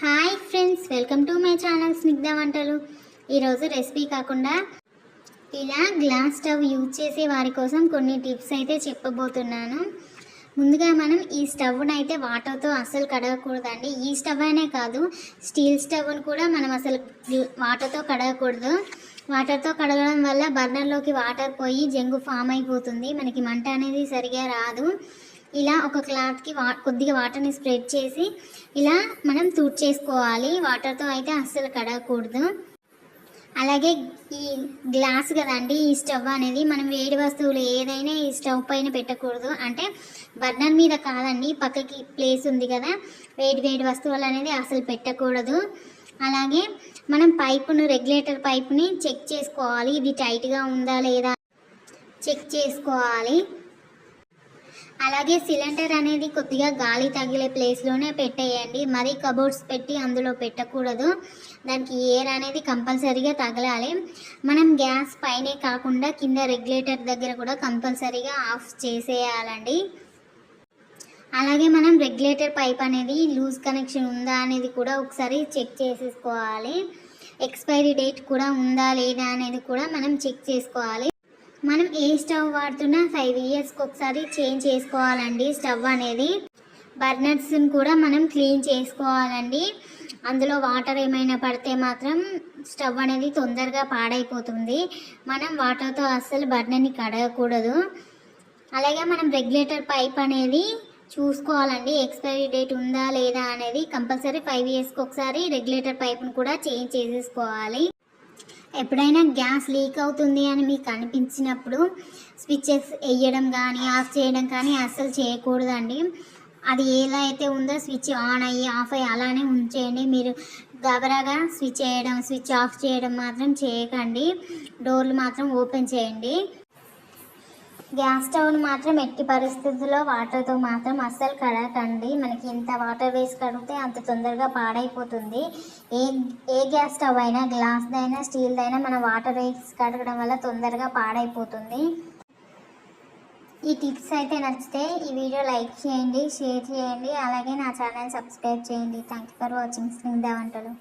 Hi friends welcome to my channel Snigdha వంటలు. ఈరోజు recipe కాకుండా ఇలా గ్లాస్ స్టవ్ యూజ్ చేసే వారి కోసం కొన్ని టిప్స్ అయితే చెప్పబోతున్నాను. ముందుగా మనం ఈ స్టవ్ను అయితే వాటర్తో అస్సలు కడగకూడదండి. ఈ స్టవ్ అనే కాదు స్టీల్ స్టవ్ను కూడా మనం అసలు వాటర్తో కడగకూడదు. వాటర్తో కడగడం వల్ల బర్నర్లోకి వాటర్ పోయి జంగు ఫామ్ అయిపోతుంది. మనకి మంట అనేది సరిగా రాదు. ఇలా ఒక క్లాత్కి వా కొద్దిగా వాటర్ని స్ప్రెడ్ చేసి ఇలా మనం చేసుకోవాలి. వాటర్తో అయితే అస్సలు కడగకూడదు. అలాగే ఈ గ్లాస్ కదండి ఈ స్టవ్ అనేది మనం వేడి వస్తువులు ఏదైనా ఈ స్టవ్ పైన పెట్టకూడదు. అంటే బర్నర్ మీద కాదండి పక్కకి ప్లేస్ ఉంది కదా వేడి వేడి వస్తువులు అనేది అసలు పెట్టకూడదు. అలాగే మనం పైపును రెగ్యులేటర్ పైపుని చెక్ చేసుకోవాలి. ఇది టైట్గా ఉందా లేదా చెక్ చేసుకోవాలి. అలాగే సిలిండర్ అనేది కొద్దిగా గాలి తగిలే ప్లేస్లోనే పెట్టేయండి. మరీ కబోర్డ్స్ పెట్టి అందులో పెట్టకూడదు. దానికి ఎయిర్ అనేది కంపల్సరీగా తగలాలి. మనం గ్యాస్ పైనే కాకుండా కింద రెగ్యులేటర్ దగ్గర కూడా కంపల్సరీగా ఆఫ్ చేసేయాలండి. అలాగే మనం రెగ్యులేటర్ పైప్ అనేది లూజ్ కనెక్షన్ ఉందా అనేది కూడా ఒకసారి చెక్ చేసేసుకోవాలి. ఎక్స్పైరీ డేట్ కూడా ఉందా లేదా అనేది కూడా మనం చెక్ చేసుకోవాలి. మనం ఏ స్టవ్ వాడుతున్నా ఫైవ్ ఇయర్స్కి ఒకసారి చేంజ్ చేసుకోవాలండి. స్టవ్ అనేది బర్నర్స్ని కూడా మనం క్లీన్ చేసుకోవాలండి. అందులో వాటర్ ఏమైనా పడితే మాత్రం స్టవ్ అనేది తొందరగా పాడైపోతుంది. మనం వాటర్తో అస్సలు బర్నర్ని కడగకూడదు. అలాగే మనం రెగ్యులేటర్ పైప్ అనేది చూసుకోవాలండి. ఎక్స్పైరీ డేట్ ఉందా లేదా అనేది కంపల్సరీ ఫైవ్ ఇయర్స్కి ఒకసారి రెగ్యులేటర్ పైప్ను కూడా చేంజ్ చేసేసుకోవాలి. ఎప్పుడైనా గ్యాస్ లీక్ అవుతుంది అని మీకు అనిపించినప్పుడు స్విచ్చెస్ వేయడం కానీ ఆఫ్ చేయడం కానీ అస్సలు చేయకూడదండి. అది ఎలా అయితే ఉందో స్విచ్ ఆన్ అయ్యి ఆఫ్ అయ్యి అలానే ఉంచేయండి. మీరు గబరాగా స్విచ్ వేయడం స్విచ్ ఆఫ్ చేయడం మాత్రం చేయకండి. డోర్లు మాత్రం ఓపెన్ చేయండి. గ్యాస్ స్టవ్ను మాత్రం ఎట్టి పరిస్థితుల్లో వాటర్తో మాత్రం అస్సలు కడగకండి. మనకి ఎంత వాటర్ వేసి కడిగితే అంత తొందరగా పాడైపోతుంది. ఏ ఏ గ్యాస్ స్టవ్ అయినా గ్లాస్దైనా స్టీల్దైనా మనం వాటర్ వేసి కడగడం వల్ల తొందరగా పాడైపోతుంది. ఈ టిప్స్ అయితే నచ్చితే ఈ వీడియో లైక్ చేయండి షేర్ చేయండి అలాగే నా ఛానల్ సబ్స్క్రైబ్ చేయండి. Thank you for watching Snigdha వంటలు